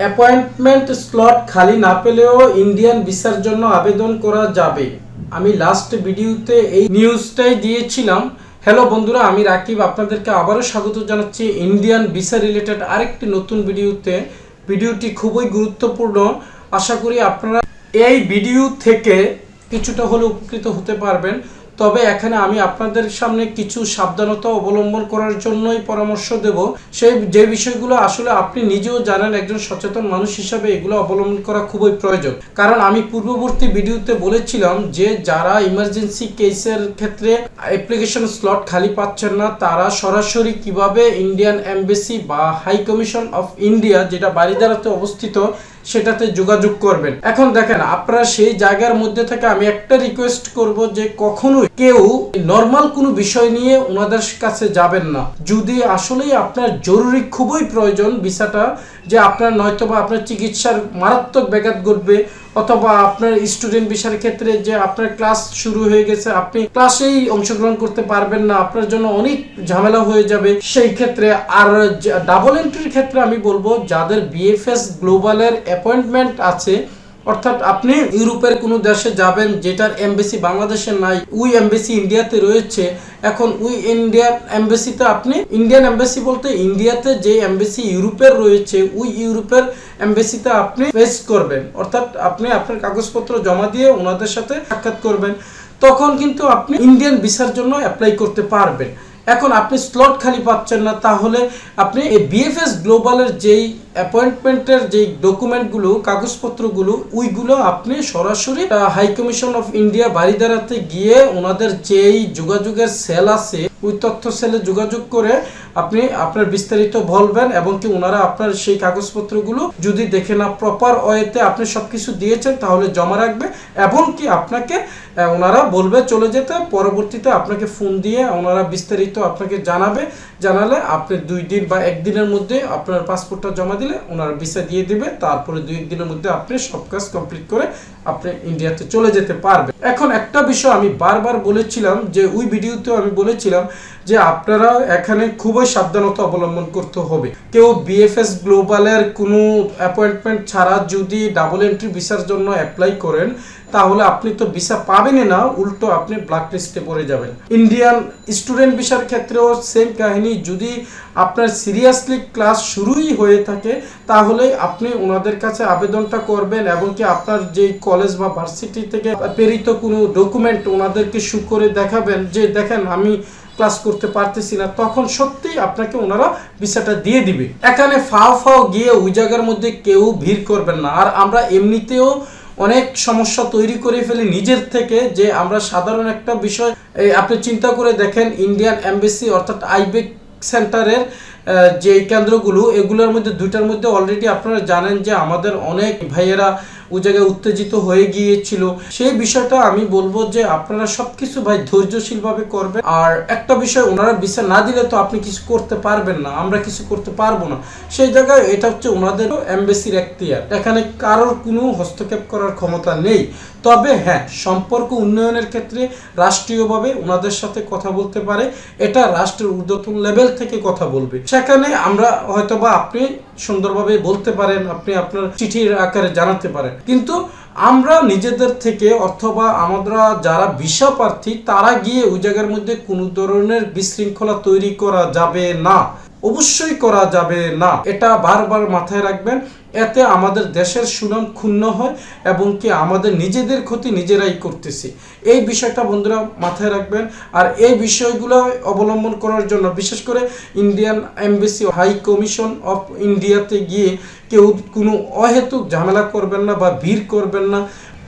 Appointment slot খালি না পেলেও ইন্ডিয়ান ভিসার জন্য আবেদন করা যাবে। আমি লাস্ট ভিডিওতে এই নিউজটাই দিয়েছিলাম। হ্যালো বন্ধুরা, আমি রাকিব। আপনাদেরকে আবারও স্বাগত জানাচ্ছি ইন্ডিয়ান ভিসা রিলেটেড আরেকটি নতুন ভিডিওতে। ভিডিওটি খুবই গুরুত্বপূর্ণ। আশা করি আপনারা এই ভিডিও থেকে কিছুটা হলে উপকৃত হতে পারবেন। তবে এখানে আমি আপনাদের সামনে কিছু সাবধানতা অবলম্বন করার জন্যই পরামর্শ দেব। সেই, যে বিষয়গুলো আসলে আপনি নিজেও জানেন, একজন সচেতন মানুষ হিসাবে এগুলো অবলম্বন করা খুবই প্রয়োজন। কারণ আমি পূর্ববর্তী ভিডিওতে বলেছিলাম যে, যারা ইমার্জেন্সি কেসের ক্ষেত্রে অ্যাপ্লিকেশন স্লট খালি পাচ্ছেন না, তারা সরাসরি কীভাবে ইন্ডিয়ান এমবেসি বা হাই কমিশন অফ ইন্ডিয়া যেটা বারিদারাতে অবস্থিত সেটাতে যোগাযোগ করবেন। এখন দেখেন, আপনারা সেই জায়গার মধ্যে থেকে আমি একটা রিকোয়েস্ট করব যে কখনো কেউ নর্মাল কোনো বিষয় নিয়ে ওনাদের কাছে যাবেন না। যদি আসলেই আপনার জরুরি খুবই প্রয়োজন ভিসাটা যে আপনার নয়তো বা আপনার চিকিৎসার মারাত্মক ব্যাঘাত ঘটবে অথবা আপনার স্টুডেন্ট বিষয়ের ক্ষেত্রে যে আপনার ক্লাস শুরু হয়ে গেছে, আপনি ক্লাসেই অংশগ্রহণ করতে পারবেন না, আপনার জন্য অনেক ঝামেলা হয়ে যাবে। সেই ক্ষেত্রে আর ডাবল এন্ট্রির ক্ষেত্রে আমি বলব, যাদের বিএফএস গ্লোবালের অ্যাপয়েন্টমেন্ট আছে অর্থাৎ আপনি ইউরোপের কোনো দেশে যাবেন যেটার এমবেসি বাংলাদেশে নাই উই এমবেসি ইন্ডিয়াতে রয়েছে। এখন উই ইন্ডিয়ান এমবেসিতে আপনি, ইন্ডিয়ান এমবেসি বলতে ইন্ডিয়াতে যে এমবেসি ইউরোপের রয়েছে উই ইউরোপের এমবেসিতে আপনি ফেস করবেন। অর্থাৎ আপনি আপনার কাগজপত্র জমা দিয়ে ওনাদের সাথে সাক্ষাৎ করবেন। তখন কিন্তু আপনি ইন্ডিয়ান ভিসার জন্য অ্যাপ্লাই করতে পারবেন। এখন আপনি স্লট খালি পাচ্ছেন না, তাহলে আপনি এই বিএফএস গ্লোবালের যেই অ্যাপয়েন্টমেন্টের যেই ডকুমেন্টগুলো কাগজপত্রগুলো, ওইগুলো আপনি সরাসরি হাই কমিশন অফ ইন্ডিয়া বাড়িদারাতে গিয়ে ওনাদের যেই যোগাযোগের সেল আছে ওই তথ্য সেলে যোগাযোগ করে আপনি আপনার বিস্তারিত বলবেন এবং কি ওনারা আপনার সেই কাগজপত্রগুলো যদি দেখে না প্রপার ওয়েতে আপনি সব কিছু দিয়েছেন, তাহলে জমা রাখবে এবং কি আপনাকে ওনারা বলবে চলে যেতে, পরবর্তীতে আপনাকে ফোন দিয়ে ওনারা বিস্তারিত আপনাকে জানাবে, জানালে আপনি দুই দিন বা একদিনের মধ্যে আপনার পাসপোর্টটা জমা দিলে ওনারা ভিসা দিয়ে দিবে, তারপরে দুই দিনের মধ্যে আপনি সব কাজ কমপ্লিট করে আপনি ইন্ডিয়াতে চলে যেতে পারবেন। এখন একটা বিষয় আমি বারবার বলেছিলাম, যে ওই ভিডিওতেও আমি বলেছিলাম যে আপনারা এখানে খুবই সাবধানতা অবলম্বন করতে হবে। কেউ বিএফএস গ্লোবালের কোনো অ্যাপয়েন্টমেন্ট ছাড়া যদি ডাবল এন্ট্রি ভিসার জন্য অ্যাপ্লাই করেন, তাহলে আপনি তো ভিসা পাবেনই না, উল্টো আপনি ব্ল্যাক লিস্টে পড়ে যাবেন। ইন্ডিয়ান স্টুডেন্ট ভিসার ক্ষেত্রেও সেম কাহিনী, যদি আপনার সিরিয়াসলি ক্লাস শুরুই হয়ে থাকে, তাহলে আপনি ওনাদের কাছে আবেদনটা করবেন এবং কি আপনার যে কলেজ বা ভার্সিটি থেকে প্রেরিত কোনো ডকুমেন্ট ওনাদেরকে শু করে দেখাবেন যে, দেখেন, আমি ক্লাস করতে পারতেছি না, তখন সত্যি আপনাকে ওনারা ভিসাটা দিয়ে দিবে। এখানে ফাও ফাও গিয়ে ওই জায়গার মধ্যে কেউ ভিড় করবেন না। আর আমরা এমনিতেও অনেক সমস্যা তৈরি করে ফেলি নিজের থেকে যে আমরা সাধারণ একটা বিষয় আপনি চিন্তা করে দেখেন ইন্ডিয়ান এমবেসি অর্থাৎ আইবেক সেন্টারের যে কেন্দ্রগুলো, এগুলোর মধ্যে দুইটার মধ্যে অলরেডি আপনারা জানেন যে আমাদের অনেক ভাইয়েরা ওই জায়গায় উত্তেজিত হয়ে গিয়েছিল। সেই বিষয়টা আমি বলব যে আপনারা সবকিছু ভাই ধৈর্যশীলভাবে করবেন। আর একটা বিষয়, ওনারা বিচার না দিলে তো আপনি কিছু করতে পারবেন না, আমরা কিছু করতে পারব না। সেই জায়গায় এটা হচ্ছে ওনাদের এমবেসির এখতিয়ার। এখানে কারোর কোনো হস্তক্ষেপ করার ক্ষমতা নেই। তবে হ্যাঁ সম্পর্ক উন্নয়নের ক্ষেত্রে রাষ্ট্রীয়ভাবে ওনাদের সাথে কথা বলতে পারে। এটা রাষ্ট্রের ঊর্ধ্বতন লেভেল থেকে কথা বলবে। সেখানে আমরা হয়তো বা আপনি সুন্দরভাবে বলতে পারেন, আপনি আপনার চিঠির আকারে জানাতে পারেন। কিন্তু আমরা নিজেদের থেকে অথবা আমরা যারা ভিসা প্রার্থী, তারা গিয়ে ওই জায়গার মধ্যে কোনো ধরনের বিশৃঙ্খলা তৈরি করা যাবে না। অবশ্যই করা যাবে না। এটা বারবার মাথায় রাখবেন, এতে আমাদের দেশের সুনাম ক্ষুণ্ণ হয় এবং কি আমাদের নিজেদের ক্ষতি নিজেরাই করতেছি। এই বিষয়টা বন্ধুরা মাথায় রাখবেন, আর এই বিষয়গুলো অবলম্বন করার জন্য বিশেষ করে Indian embassy high commission of ইন্ডিয়াতে গিয়ে কেউ কোনো অহেতুক ঝামেলা করবেন না বা ভিড় করবেন না।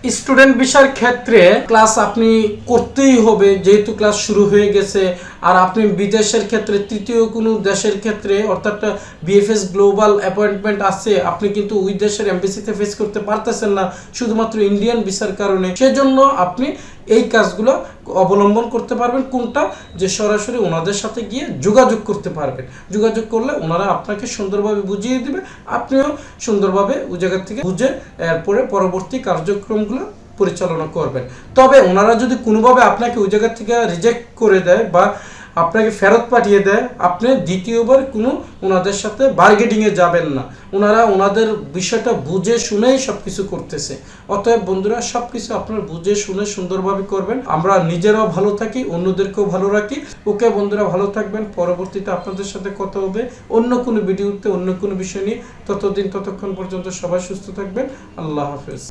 স্টুডেন্ট বিষয়ের ক্ষেত্রে ক্লাস আপনি করতেই হবে, যেহেতু ক্লাস শুরু হয়ে গেছে। আর আপনি বিদেশের ক্ষেত্রে, তৃতীয় কোনো দেশের ক্ষেত্রে, অর্থাৎ বিএফএস গ্লোবাল অ্যাপয়েন্টমেন্ট আছে, আপনি কিন্তু ওই দেশের এমবিসিতে ফেস করতে পারতেছেন না, শুধুমাত্র ইন্ডিয়ান ভিসার কারণে। সেজন্য আপনি এই কাজগুলো অবলম্বন করতে পারবেন। কোনটা? যে সরাসরি ওনাদের সাথে গিয়ে যোগাযোগ করতে পারবেন। যোগাযোগ করলে ওনারা আপনাকে সুন্দরভাবে বুঝিয়ে দেবে। আপনিও সুন্দরভাবে ওই জায়গা থেকে বুঝে এরপরে পরবর্তী কার্যক্রমগুলো পরিচালনা করবেন। তবে ওনারা যদি কোনোভাবে আপনাকে ওই জায়গা থেকে রিজেক্ট করে দেয় বা আপনাকে ফেরত পাঠিয়ে দেয়, আপনি দ্বিতীয়বার কোনো ওনাদের সাথে বার্গেটিংয়ে যাবেন না। ওনারা ওনাদের বিষয়টা বুঝে শুনেই সব কিছু করতেছে। অতএব বন্ধুরা সব কিছু আপনারা বুঝে শুনে সুন্দরভাবে করবেন। আমরা নিজেরাও ভালো থাকি, অন্যদেরকেও ভালো রাখি। ওকে বন্ধুরা, ভালো থাকবেন। পরবর্তীতে আপনাদের সাথে কথা হবে অন্য কোনো ভিডিওতে, অন্য কোনো বিষয় নিয়ে। ততদিন, ততক্ষণ পর্যন্ত সবাই সুস্থ থাকবেন। আল্লাহ হাফেজ।